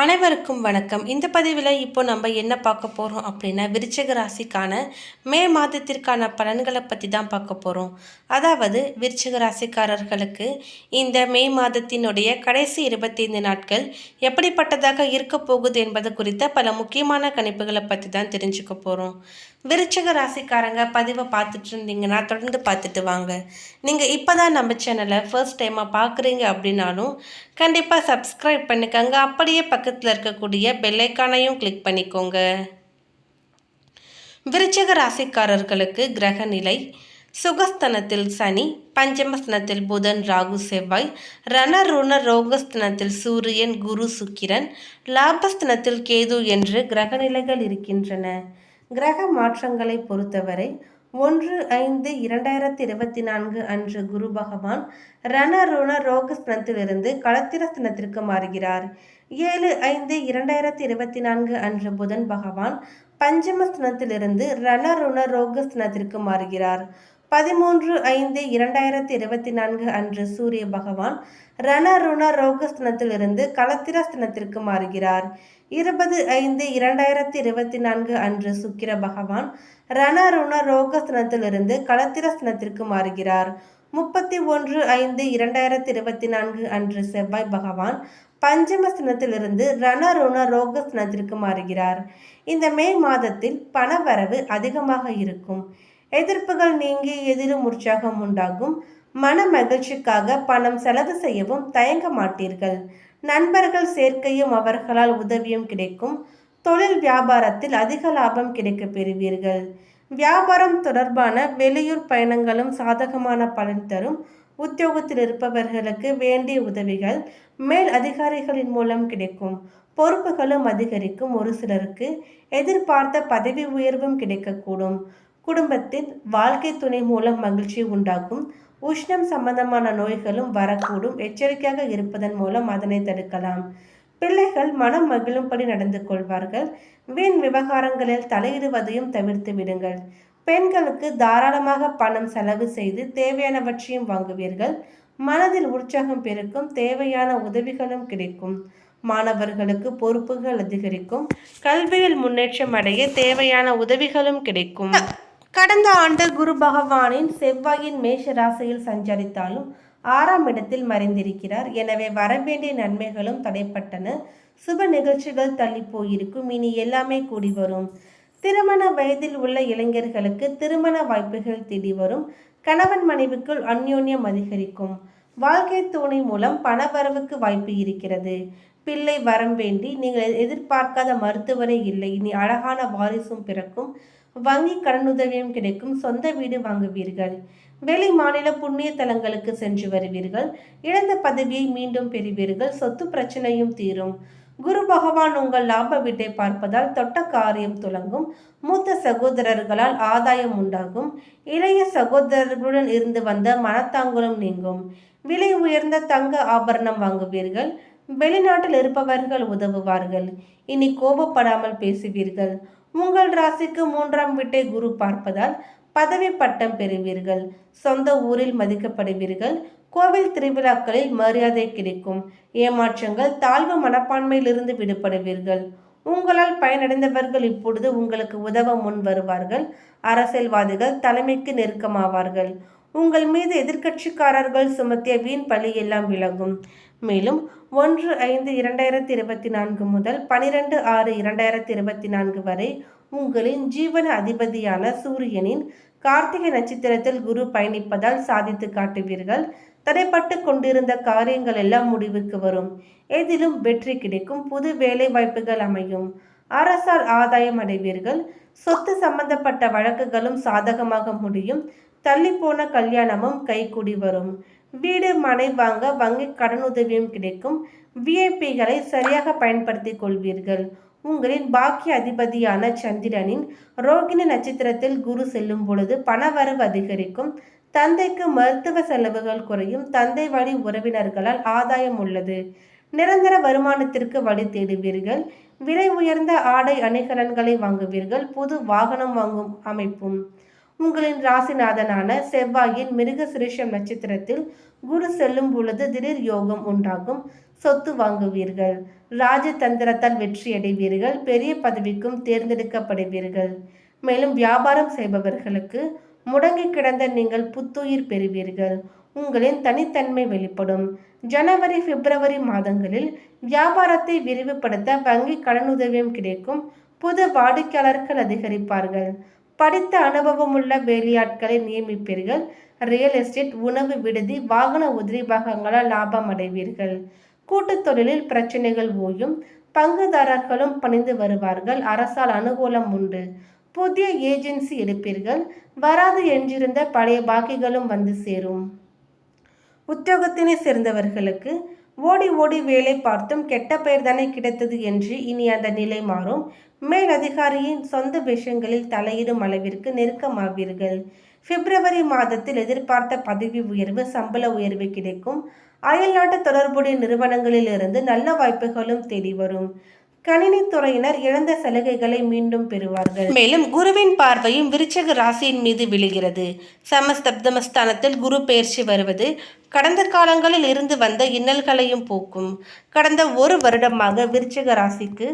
அனைவருக்கும் வணக்கம். இந்த பதிவில் இப்போ நம்ம என்ன பார்க்க போகிறோம் அப்படின்னா விருச்சக ராசிக்கான மே மாதத்திற்கான பலன்களை பற்றி தான் பார்க்க போகிறோம் அதாவது விருச்சக ராசிக்காரர்களுக்கு இந்த மே மாதத்தினுடைய கடைசி இருபத்தைந்து நாட்கள் எப்படிப்பட்டதாக இருக்க போகுது என்பது குறித்த பல முக்கியமான கணிப்புகளை பற்றி தான் தெரிஞ்சுக்க போகிறோம் விருச்சக ராசிக்காரங்க பதிவை பார்த்துட்டு இருந்தீங்கன்னா தொடர்ந்து பார்த்துட்டு வாங்க. நீங்கள் இப்போ தான் நம்ம சேனலை ஃபர்ஸ்ட் டைமாக பார்க்குறீங்க அப்படின்னாலும் கண்டிப்பாக சப்ஸ்கிரைப் பண்ணிக்கங்க. அப்படியே பக்கத்தில் இருக்கக்கூடிய பெல்லைக்கானையும் கிளிக் பண்ணிக்கோங்க. விருச்சக ராசிக்காரர்களுக்கு கிரக நிலை சுகஸ்தனத்தில் சனி பஞ்சமஸ்தனத்தில் புதன் ராகு செவ்வாய் ரணருண ரோகஸ்தனத்தில் சூரியன் குரு சுக்கிரன் லாபஸ்தனத்தில் கேது என்று கிரகநிலைகள் இருக்கின்றன. கிரக மாற்றங்களை பொறுத்தவரை ஒன்று ஐந்து இரண்டாயிரத்தி இருபத்தி நான்கு அன்று குரு பகவான் ரணருண ரோகஸ்தனத்திலிருந்து களத்திரஸ்தனத்திற்கு மாறுகிறார். ஏழு ஐந்து இரண்டாயிரத்தி இருபத்தி நான்கு அன்று புதன் பகவான் பஞ்சமஸ்தனத்திலிருந்து ரணருண ரோகஸ்தனத்திற்கு மாறுகிறார். பதிமூன்று ஐந்து இரண்டாயிரத்தி இருபத்தி நான்கு அன்று சூரிய பகவான் ரண ருண ரோகஸ்தனத்திலிருந்து கலத்திரஸ்தனத்திற்கு மாறுகிறார். இருபது ஐந்து இரண்டாயிரத்தி இருபத்தி நான்கு அன்று சுக்கிர பகவான் ரணருண ரோகஸ்தனத்திலிருந்து கலத்திரஸ்தனத்திற்கு மாறுகிறார். முப்பத்தி ஒன்று ஐந்து இரண்டாயிரத்தி இருபத்தி நான்கு அன்று செவ்வாய் பகவான் பஞ்சமஸ்தனத்திலிருந்து ரணருண ரோகஸ்தனத்திற்கு மாறுகிறார். இந்த மே மாதத்தில் பணவரவு அதிகமாக இருக்கும். எதிர்ப்புகள் நீங்கி எதிலும் உற்சாகம் உண்டாகும். மன மகிழ்ச்சிக்காக பணம் செலவு செய்யவும் தயங்க மாட்டீர்கள். நண்பர்கள் சேர்க்கையும் அவர்களால் உதவியும் கிடைக்கும். தொழில் வியாபாரத்தில் அதிக லாபம் கிடைக்க பெறுவீர்கள். வியாபாரம் தொடர்பான வெளியூர் பயணங்களும் சாதகமான பலன் தரும். உத்தியோகத்தில் இருப்பவர்களுக்கு வேண்டிய உதவிகள் மேல் அதிகாரிகளின் மூலம் கிடைக்கும். பொறுப்புகளும் அதிகரிக்கும் ஒரு சிலருக்கு. எதிர்பார்த்த பதவி உயர்வும் கிடைக்கக்கூடும். குடும்பத்தில் வாழ்க்கை துணை மூலம் மகிழ்ச்சி உண்டாகும். உஷ்ணம் சம்பந்தமான நோய்களும் வரக்கூடும். எச்சரிக்கையாக இருப்பதன் மூலம் அதனை தடுக்கலாம். பிள்ளைகள் மனம் மகிழும்படி நடந்து கொள்வார்கள். வீண் விவகாரங்களில் தலையிடுவதையும் தவிர்த்து விடுங்கள். பெண்களுக்கு தாராளமாக பணம் செலவு செய்து தேவையானவற்றையும் வாங்குவீர்கள். மனதில் உற்சாகம் பெருக்கும். தேவையான உதவிகளும் கிடைக்கும். மாணவர்களுக்கு பொறுப்புகள் அதிகரிக்கும். கல்வியில் முன்னேற்றம் அடைய தேவையான உதவிகளும் கிடைக்கும். கடந்த ஆண்டு குரு பகவானின் செவ்வாயின் மேஷ ராசியில் சஞ்சரித்தாலும் ஆறாம் இடத்தில் மறைந்திருக்கிறார். எனவே வரவேண்டிய நன்மைகளும் தடைப்பட்டன. சுப நிகழ்ச்சிகள் தள்ளி போயிருக்கும். இனி எல்லாமே கூடி வரும். திருமண வயதில் உள்ள இளைஞர்களுக்கு திருமண வாய்ப்புகள் தேடி வரும். கணவன் மனைவிக்குள் அந்யோன்யம் அதிகரிக்கும். வாழ்க்கை துணை மூலம் பணவரவுக்கு வாய்ப்பு இருக்கிறது. பிள்ளை வரம் வேண்டி நீங்கள் எதிர்பார்க்காத மருத்துவரே இல்லை. இனி அழகான வாரிசும் பிறக்கும். வங்கி கடனுதவியும் கிடைக்கும். சொந்த வீடு வாங்குவீர்கள். வெளி மாநில புண்ணிய தலங்களுக்கு சென்று வருவீர்கள். இழந்த பதவியை மீண்டும் பெறுவீர்கள். சொத்து பிரச்சனையும் தீரும். குரு பகவான் உங்கள் லாப வீட்டை பார்ப்பதால் தொட்ட காரியம் துலங்கும். மூத்த சகோதரர்களால் ஆதாயம் உண்டாகும். இளைய சகோதரர்களுடன் இருந்து வந்த மனத்தாங்குலம் நீங்கும். விலை உயர்ந்த தங்க ஆபரணம் வாங்குவீர்கள். வெளிநாட்டில் இருப்பவர்கள் உதவுவார்கள். இனி கோபப்படாமல் பேசுவீர்கள். உங்கள் ராசிக்கு மூன்றாம் வீட்டை குரு பார்ப்பதால் பதவி பட்டம் பெறுவீர்கள். சொந்த ஊரில் மதிக்கப்படுவீர்கள். கோவில் திருவிழாக்களில் மரியாதை கிடைக்கும். ஏமாற்றங்கள் தாழ்வு மனப்பான்மையிலிருந்து விடுபடுவீர்கள். உங்களால் பயனடைந்தவர்கள் இப்பொழுது உங்களுக்கு உதவ முன் வருவார்கள். அரசியல்வாதிகள் தலைமைக்கு நெருக்கமாவார்கள். உங்கள் மீது எதிர்க்கட்சிக்காரர்கள் சுமத்திய வீண் பழி எல்லாம் விலகும். மேலும் ஒன்று ஐந்து இரண்டாயிரத்தி இருபத்தி நான்கு முதல் பனிரெண்டு ஆறு இரண்டாயிரத்தி இருபத்தி நான்கு வரை உங்களின் ஜீவன அதிபதியான சூரியனின் கார்த்திகை நட்சத்திரத்தில் குரு பயணிப்பதால் சாதித்து காட்டுவீர்கள். தடைப்பட்டு கொண்டிருந்த காரியங்கள் எல்லாம் முடிவுக்கு வரும். எதிலும் வெற்றி கிடைக்கும். புது வேலை வாய்ப்புகள் அமையும். அரசால் ஆதாயம் அடைவீர்கள். சொத்து சம்பந்தப்பட்ட வழக்குகளும் சாதகமாக முடியும். தள்ளிப்போன கல்யாணமும் கைகூடி வரும். வீடு மனை வாங்க வங்கி கடனுதவியும் கிடைக்கும். விஐபிகளை சரியாக பயன்படுத்தி கொள்வீர்கள். உங்களின் பாக்கிய அதிபதியான சந்திரனின் ரோகிணி நட்சத்திரத்தில் குரு செல்லும் பொழுது பணவரவு அதிகரிக்கும். தந்தைக்கு மருத்துவ செலவுகள் குறையும். தந்தை வழி உறவினர்களால் ஆதாயம் உள்ளது. நிரந்தர வருமானத்திற்கு வழி தேடுவீர்கள். விலை உயர்ந்த ஆடை அணிகலன்களை வாங்குவீர்கள். புது வாகனம் வாங்கும் அமைப்பும் உங்களின் ராசிநாதனான செவ்வாயின் மிருக சிருஷம் நட்சத்திரத்தில் குரு செல்லும் பொழுது திடீர் யோகம் உண்டாகும். சொத்து வாங்குவீர்கள். ராஜதந்திரத்தால் வெற்றியடைவீர்கள். பெரிய பதவிக்கும் தேர்ந்தெடுக்கப்படுவீர்கள். மேலும் வியாபாரம் செய்பவர்களுக்கு முடங்கி கிடந்த நீங்கள் புத்துயிர் பெறுவீர்கள். உங்களின் தனித்தன்மை வெளிப்படும். ஜனவரி பிப்ரவரி மாதங்களில் வியாபாரத்தை விரிவுபடுத்த வங்கி கடனுதவியும் கிடைக்கும். புது வாடிக்கையாளர்கள் அதிகரிப்பார்கள். படித்த அனுபவமுள்ள வேலையாட்களை நியமிப்பீர்கள். ரியல் எஸ்டேட் உணவு விடுதி வாகன உதிரி பாகங்களால் லாபம் அடைவீர்கள் கூட்டுத் தொழிலில் பிரச்சனைகள் ஓயும். பங்குதாரர்களும் பணிந்து வருவார்கள். அரசால் அனுகூலம் உண்டு. புதிய ஏஜென்சி எடுப்பீர்கள். வராது என்றிருந்த பழைய பாக்கிகளும் வந்து சேரும். உத்தியோகத்தினை சேர்ந்தவர்களுக்கு ஓடி ஓடி வேலை பார்த்தும் கெட்ட பெயர் தானே கிடைத்தது என்று இனி அந்த நிலை மாறும். மேல் அதிகாரியின் சொந்த விஷயங்களில் தலையிடும் அளவிற்கு நெருக்கமாவீர்கள். பிப்ரவரி மாதத்தில் எதிர்பார்த்த பதவி உயர்வு சம்பள உயர்வு கிடைக்கும். அயல்நாட்டு தொடர்புடைய நிறுவனங்களிலிருந்து நல்ல வாய்ப்புகளும் தேடி வரும் கணினி துறையினர் இழந்த சலுகைகளை மீண்டும் பெறுவார்கள். மேலும் குருவின் பார்வையும் விருச்சக ராசியின் மீது விழுகிறது. சமஸ்தப்தமஸ்தானத்தில் குரு பெயர்ச்சி வருவது கடந்த காலங்களில் இருந்து வந்த இன்னல்களையும் போக்கும். கடந்த ஒரு வருடமாக விருச்சக ராசிக்கு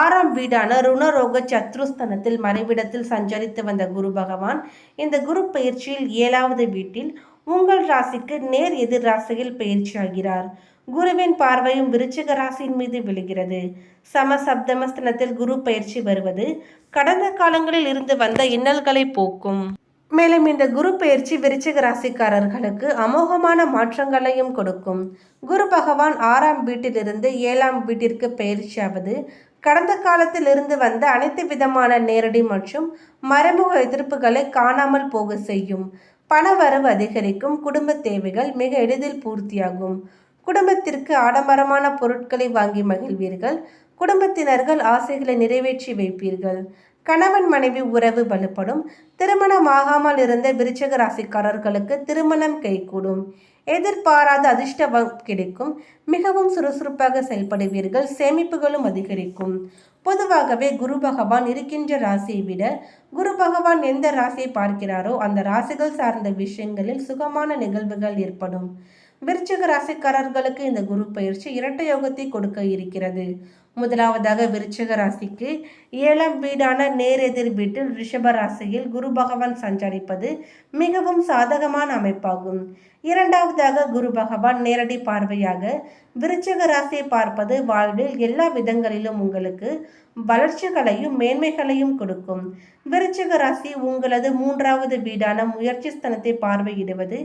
ஆறாம் வீடான ருணரோக சத்ருஸ்தனத்தில் மறைவிடத்தில் சஞ்சரித்து வந்த குரு பகவான் இந்த குரு பயிற்சியில் ஏழாவது வீட்டில் உங்கள் ராசிக்கு நேர் எதிர் ராசியில் பயிற்சியாகிறார் குருவின் பார்வையும் விருச்சிக ராசியின் மீது விழுகிறது. சம சப்தமஸ்தனத்தில் குரு பயிற்சி வருவது கடந்த காலங்களில் இருந்து வந்த இன்னல்களை போக்கும். மேலும் இந்த குரு பயிற்சி விருச்சிக ராசிக்காரர்களுக்கு அமோகமான மாற்றங்களையும் கொடுக்கும். குரு பகவான் ஆறாம் வீட்டிலிருந்து ஏழாம் வீட்டிற்கு பயிற்சியாவது கடந்த காலத்தில் இருந்து வந்த அனைத்து விதமான நேரடி மற்றும் மறைமுக எதிர்ப்புகளை காணாமல் போக செய்யும். பணவரவு அதிகரிக்கும் குடும்ப தேவைகள் மிக எளிதில் பூர்த்தியாகும். குடும்பத்திற்கு ஆடம்பரமான பொருட்களை வாங்கி மகிழ்வீர்கள். குடும்பத்தினர்கள் ஆசைகளை நிறைவேற்றி வைப்பீர்கள். கணவன் மனைவி உறவு வலுப்படும். திருமணம் ஆகாமல் இருந்த விருச்சக ராசிக்காரர்களுக்கு திருமணம் கைகூடும். எதிர்பாராத அதிர்ஷ்டம் கிடைக்கும். மிகவும் சுறுசுறுப்பாக செயல்படுவீர்கள். சேமிப்புகளும் அதிகரிக்கும். பொதுவாகவே குரு பகவான் இருக்கின்ற ராசியை விட குரு பகவான் எந்த ராசியை பார்க்கிறாரோ அந்த ராசிகள் சார்ந்த விஷயங்களில் சுகமான நிகழ்வுகள் ஏற்படும். விருச்சிக ராசிக்காரர்களுக்கு இந்த குரு பயிற்சி இரட்டை யோகத்தை கொடுக்க இருக்கிறது. முதலாவதாக விருச்சிக ராசிக்கு ஏழாம் வீடான நேரெதிர் வீட்டில் ரிஷப ராசியில் குரு பகவான் சஞ்சரிப்பது மிகவும் சாதகமான அமைப்பாகும். இரண்டாவதாக குரு பகவான் நேரடி பார்வையாக விருச்சக ராசியை பார்ப்பது வாழ்வில் எல்லா விதங்களிலும் உங்களுக்கு வளர்ச்சிகளையும் மேன்மைகளையும் கொடுக்கும். விருச்சக ராசி உங்களது மூன்றாவது வீடான முயற்சி ஸ்தனத்தை பார்வையிடுவது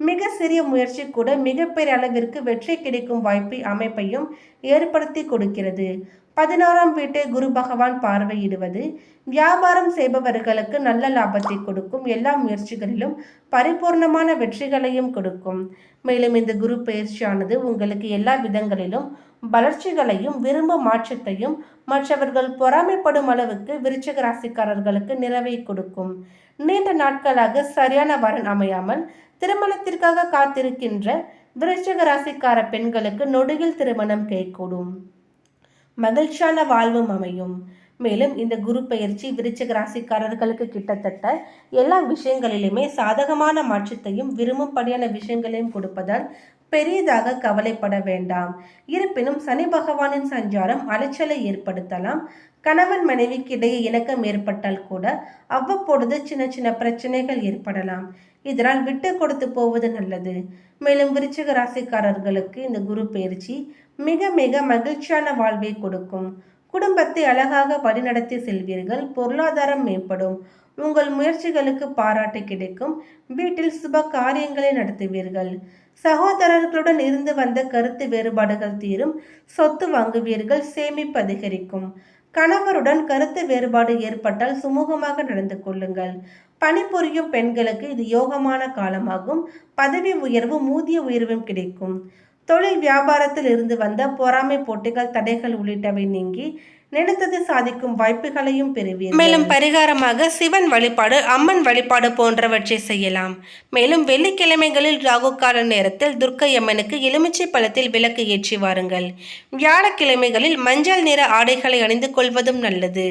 மிக சிறிய முயற்சி கூட மிகப்பெரிய அளவிற்கு வெற்றி கிடைக்கும் வாய்ப்பை அமைப்பையும் ஏற்படுத்தி கொடுக்கிறது. பதினாறாம் வீட்டை குரு பகவான் பார்வையிடுவது வியாபாரம் செய்பவர்களுக்கு நல்ல லாபத்தை கொடுக்கும். எல்லா முயற்சிகளிலும் பரிபூர்ணமான வெற்றிகளையும் கொடுக்கும். மேலும் இந்த குரு பயிற்சியானது உங்களுக்கு எல்லா விதங்களிலும் வளர்ச்சிகளையும் விரும்பும் மாற்றத்தையும் மற்றவர்கள் பொறாமைப்படும் அளவுக்கு விருச்சிக ராசிக்காரர்களுக்கு நிறைவை கொடுக்கும். நீண்ட நாட்களாக சரியான வரன் அமையாமல் திருமணத்திற்காக காத்திருக்கின்ற விருச்சிக ராசிக்கார பெண்களுக்கு நொடியில் திருமணம் கைகூடும். மகிழ்ச்சியான வாழ்வும் அமையும். மேலும் இந்த குரு பயிற்சி விருச்சிக ராசிக்காரர்களுக்கு கிட்டத்தட்ட எல்லா விஷயங்களிலுமே சாதகமான மாற்றத்தையும் விரும்பும்படியான விஷயங்களையும் கொடுப்பதால் பெரியதாக கவலைப்பட வேண்டாம். இருப்பினும் சனி பகவானின் சஞ்சாரம் அலைச்சலை ஏற்படுத்தலாம். கணவன் மனைவிக்கு இடையே இணக்கம் ஏற்பட்டால் கூட அவ்வப்பொழுது சின்ன சின்ன பிரச்சனைகள் ஏற்படலாம். இதனால் விட்டு கொடுத்து போவது நல்லது. மேலும் விருச்சிக ராசிக்காரர்களுக்கு இந்த குரு பயிற்சி மிக மிக மகிழ்ச்சியான வாழ்வை கொடுக்கும். குடும்பத்தை அழகாக வழிநடத்தி செல்வீர்கள். பொருளாதாரம் மேம்படும். உங்கள் முயற்சிகளுக்கு பாராட்டு கிடைக்கும். வீட்டில் சுப காரியங்களை நடத்துவீர்கள். சகோதரர்களுடன் இருந்து வந்த கருத்து வேறுபாடுகள் தீரும். சொத்து வாங்குவீர்கள். சேமிப்பு அதிகரிக்கும். கணவருடன் கருத்து வேறுபாடு ஏற்பட்டால் சுமூகமாக நடந்து கொள்ளுங்கள். பணிபுரியும் பெண்களுக்கு இது யோகமான காலமாகும். பதவி உயர்வு ஊதிய உயர்வும் கிடைக்கும். தொழில் வியாபாரத்தில் இருந்து வந்த பொறாமை போட்டிகள் தடைகள் உள்ளிட்டவை நீங்கி நினைத்தது சாதிக்கும் வாய்ப்புகளையும் பெறுவீர்கள். மேலும் பரிகாரமாக சிவன் வழிபாடு அம்மன் வழிபாடு போன்றவற்றை செய்யலாம். மேலும் வெள்ளிக்கிழமைகளில் ராகு கால நேரத்தில் துர்க்கை அம்மனுக்கு எலுமிச்சை பழத்தில் விளக்கு ஏற்றி வாருங்கள். வியாழக்கிழமைகளில் மஞ்சள் நிற ஆடைகளை அணிந்து கொள்வதும் நல்லது.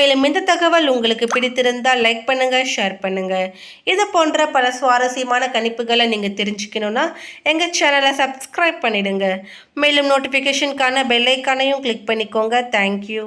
மேலும் இந்த தகவல் உங்களுக்கு பிடித்திருந்தால் லைக் பண்ணுங்க ஷேர் பண்ணுங்க. இது போன்ற பல சுவாரஸ்யமான கணிப்புகளை நீங்க தெரிஞ்சுக்கணும்னா எங்க சேனலை சப்ஸ்கிரைப் பண்ணிடுங்க. மேலும் நோட்டிஃபிகேஷனுக்கான பெல் ஐக்கானையும் கிளிக் பண்ணிக்கோங்க. Thank you